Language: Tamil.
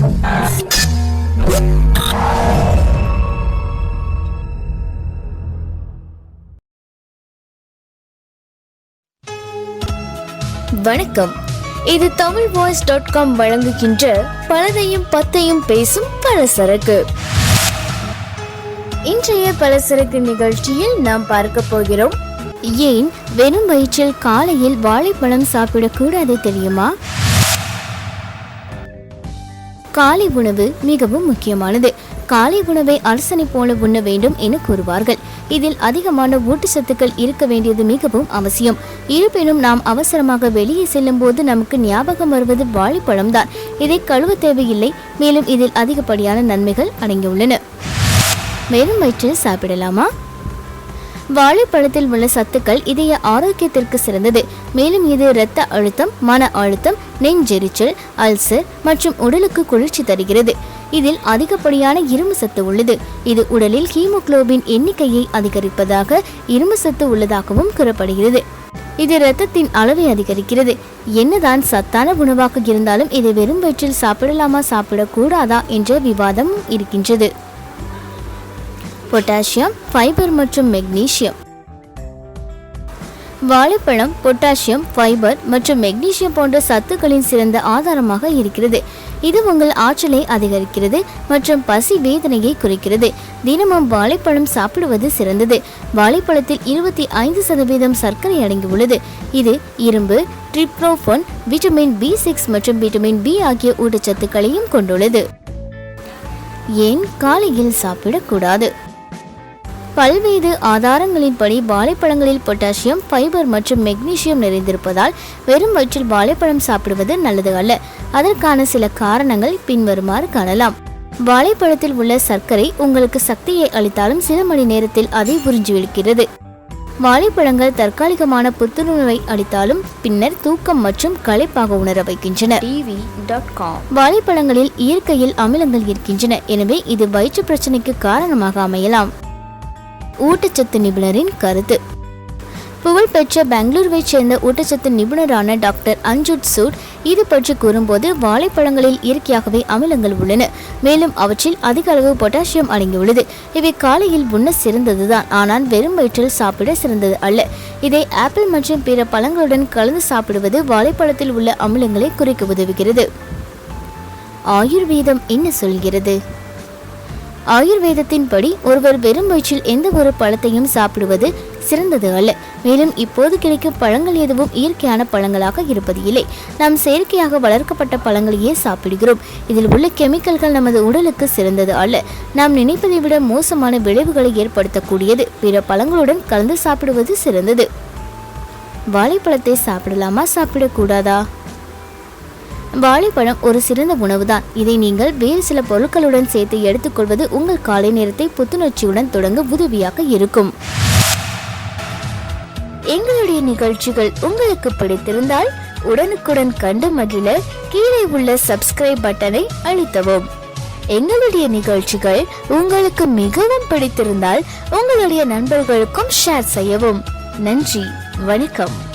வணக்கம். இது தமிழ் வாய்ஸ் டாட் காம் வழங்குகின்ற பலதையும் பத்தையும் பேசும் பலசரக்கு. இன்றைய பலசரக்கு நிகழ்ச்சியில் நாம் பார்க்க போகிறோம். ஏன் வெறும் வயிற்றில் காலையில் வாழைப்பழம் சாப்பிடக்கூடாது தெரியுமா? காலை உணவு மிகவும் முக்கியமானது. காலை உணவை அரசனை போல உண்ண வேண்டும் என கூறுவார்கள். இதில் அதிகமான ஊட்டச்சத்துக்கள் இருக்க வேண்டியது மிகவும் அவசியம். இருப்பினும் நாம் அவசரமாக வெளியே செல்லும் போது நமக்கு ஞாபகம் வருவது வாழைப்பழம் தான் இதை கழுவ தேவையில்லை. மேலும் இதில் அதிகப்படியான நன்மைகள் அடங்கியுள்ளன. வெறும் வயிற்றில் சாப்பிடலாமா? வாழைப்பழத்தில் உள்ள சத்துக்கள் இதய ஆரோக்கியத்திற்கு சிறந்தது. மேலும் இது இரத்த அழுத்தம் மன அழுத்தம் நெஞ்செரிச்சல் அல்சர் மற்றும் உடலுக்கு குளிர்ச்சி தருகிறது. இதில் அதிகப்படியான இரும்பு சத்து உள்ளது. இது உடலில் ஹீமோக்ளோபின் எண்ணிக்கையை அதிகரிப்பதாக இரும்பு சத்து உள்ளதாகவும் கூறப்படுகிறது. இது இரத்தத்தின் அளவை அதிகரிக்கிறது. என்னதான் சத்தான உணவாக இருந்தாலும் இதை வெறும் வயிற்றில் சாப்பிடலாமா சாப்பிடக்கூடாதா என்ற விவாதம் இருக்கின்றது. பொட்டாசியம் ஃபைபர் மற்றும் மெக்னீசியம் வாழைப்பழம் பொட்டாசியம் ஃபைபர் மற்றும் மெக்னீசியம் போன்ற சத்துக்களின் சிறந்த ஆதாரமாக இருக்கிறது. இது உங்கள் ஆற்றலை அதிகரிக்கிறது மற்றும் பசி வேதனையை குறைக்கிறது. தினமும் வாழைப்பழம் சாப்பிடுவது சிறந்தது. வாழைப்பழத்தில் இருபத்தி ஐந்து சதவீதம் சர்க்கரை அடங்கியுள்ளது இது இரும்பு ட்ரிப்ரோஃபன் விட்டமின் பி சிக்ஸ் மற்றும் விட்டமின் பி ஆகிய ஊட்டச்சத்துக்களையும் கொண்டுள்ளது. ஏன் காலையில் சாப்பிடக்கூடாது? பல்வேறு ஆதாரங்களின்படி வாழைப்பழங்களில் பொட்டாசியம் ஃபைபர் மற்றும் மெக்னீசியம் நிறைந்திருப்பதால் வெறும் வயிற்றில் வாழைப்பழம் சாப்பிடுவது நல்லது அல்ல. அதற்கான சில காரணங்கள் பின்வருமாறு காணலாம். வாழைப்பழத்தில் உள்ள சர்க்கரை உங்களுக்கு சக்தியை அளித்தாலும் சில மணி நேரத்தில் அதை உறிஞ்சிவிடுகிறது வாழைப்பழங்கள் தற்காலிகமான புத்துணர்வை அளித்தாலும் பின்னர் தூக்கம் மற்றும் களைப்பாக உணர வைக்கின்றன. வாழைப்பழங்களில் இயற்கையில் அமிலங்கள் இருக்கின்றன. எனவே இது வயிற்று பிரச்சனைக்கு காரணமாக அமையலாம். ஊட்டச்சத்து நிபுணரின் கருத்து. புகழ்பெற்ற பெங்களூருவைச் சேர்ந்த ஊட்டச்சத்து நிபுணரான டாக்டர் அஞ்சுட் சூட் இது பற்றி கூறும்போது வாழைப்பழங்களில் இயற்கையாகவே அமிலங்கள் உள்ளன. மேலும் அவற்றில் அதிக அளவு பொட்டாசியம் அடங்கியுள்ளது. இவை காலையில் உண்ண சிறந்ததுதான். ஆனால் வெறும் வயிற்றில் சாப்பிட சிறந்தது அல்ல. இதை ஆப்பிள் மற்றும் பிற பழங்களுடன் கலந்து சாப்பிடுவது வாழைப்பழத்தில் உள்ள அமிலங்களை குறைக்க உதவுகிறது. ஆயுர்வேதம் என்ன சொல்கிறது? ஆயுர்வேதத்தின்படி ஒருவர் வெறும் வயிற்றில் எந்த ஒரு பழத்தையும் சாப்பிடுவது சிறந்தது அல்ல. மேலும் இப்போது கிடைக்கும் பழங்கள் எதுவும் இயற்கையான பழங்களாக இருப்பது இல்லை. நாம் செயற்கையாக வளர்க்கப்பட்ட பழங்களையே சாப்பிடுகிறோம். இதில் உள்ள கெமிக்கல்கள் நமது உடலுக்கு சிறந்தது அல்ல. நாம் நினைப்பதை விட மோசமான விளைவுகளை ஏற்படுத்தக்கூடியது. பிற பழங்களுடன் கலந்து சாப்பிடுவது சிறந்தது. வாழைப்பழத்தை சாப்பிடலாமா? சாப்பிடக்கூடாதா? வாழைப்பழம் ஒரு சிறந்த உணவுதான். இதை நீங்கள் வேறு சில பொருட்களுடன் சேர்த்து எடுத்துக்கொள்வது உங்கள் காலை நேரத்தை புத்துணர்ச்சியுடன் தொடங்க உதவியாக இருக்கும். எங்களுடைய நிகழ்ச்சிகள் உங்களுக்கு பிடித்திருந்தால் உடனுக்குடன் கண்டு மகிழ கீழே உள்ள சப்ஸ்கிரைப் பட்டனை அழுத்தவும். எங்களுடைய நிகழ்ச்சிகள் உங்களுக்கு மிகவும் பிடித்திருந்தால் உங்களுடைய நண்பர்களுக்கும் ஷேர் செய்யவும். நன்றி வணக்கம்.